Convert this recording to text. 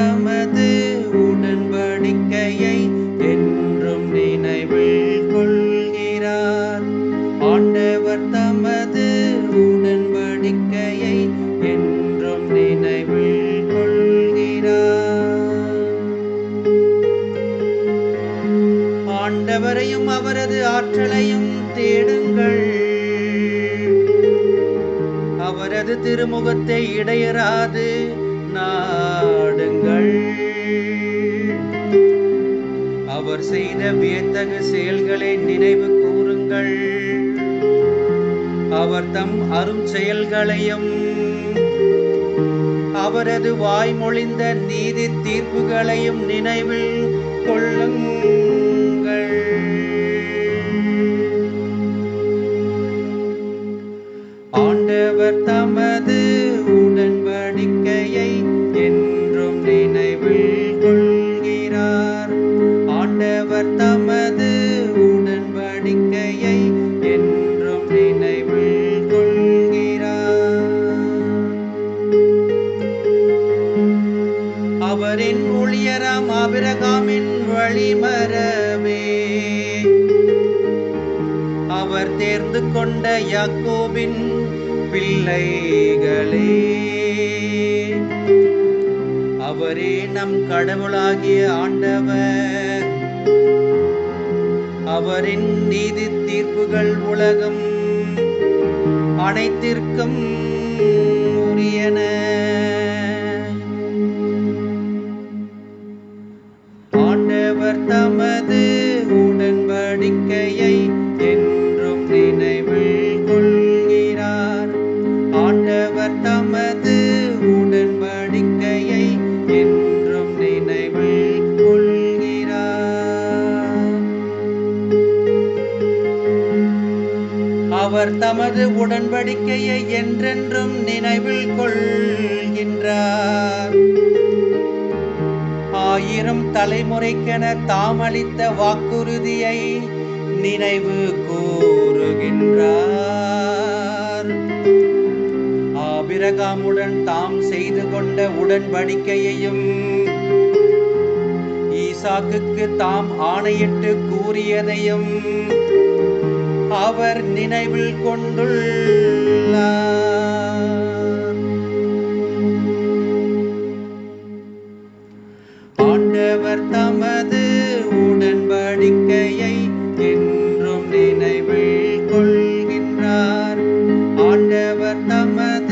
தமது உடன்படிக்கையை என்றும் நினைவில் கொள்கிறார். ஆண்டவர் தமது உடன்படிக்கையை என்றும் நினைவில் கொள்கிறார். ஆண்டவரையும் அவரது ஆற்றலையும் தேடுங்கள். அவரது திருமுகத்தை இடையராது நாடுங்கள். அவர் செய்த வியத்தகு செயல்களை நினைவு கூறுங்கள். அவர் தம் அரும் செயல்களையும் அவரது வாய்மொழிந்த நீதி தீர்ப்புகளையும் நினைவில் கொள்ளுங்கள். ஆண்டவர் தமது உடன்படிக்கையை என் ஆண்டவர் தமது உடன்படிக்கையை என்றும் நினைவில் கொள்கிறார். அவரின் ஊழியராம் ஆபிரகாமின் வழிமரவே அவர் தேர்ந்து கொண்ட யாக்கோபின் பிள்ளைகளே. அவரே நம் கடவுளாகிய ஆண்டவர். அவரின் நீதி தீர்ப்புகள் உலகம் அனைத்திற்கும் உரியன. ஆண்டவர் தமது அவர் தமது உடன்படிக்கையை என்றென்றும் நினைவில் கொள்கின்றார். ஆயிரம் தலைமுறைக்கென தாம் அளித்த வாக்குறுதியை நினைவு கூறுகின்றார். ஆபிரகாமுடன் தாம் செய்து கொண்ட உடன்படிக்கையையும் ஈசாக்குக்கு தாம் ஆணையிட்டு கூறியதையும் அவர் நினைவில் கொண்டுள்ளார். ஆண்டவர் தமது உடன்படிக்கையை என்றும் நினைவில் கொள்கின்றார். ஆண்டவர் தமது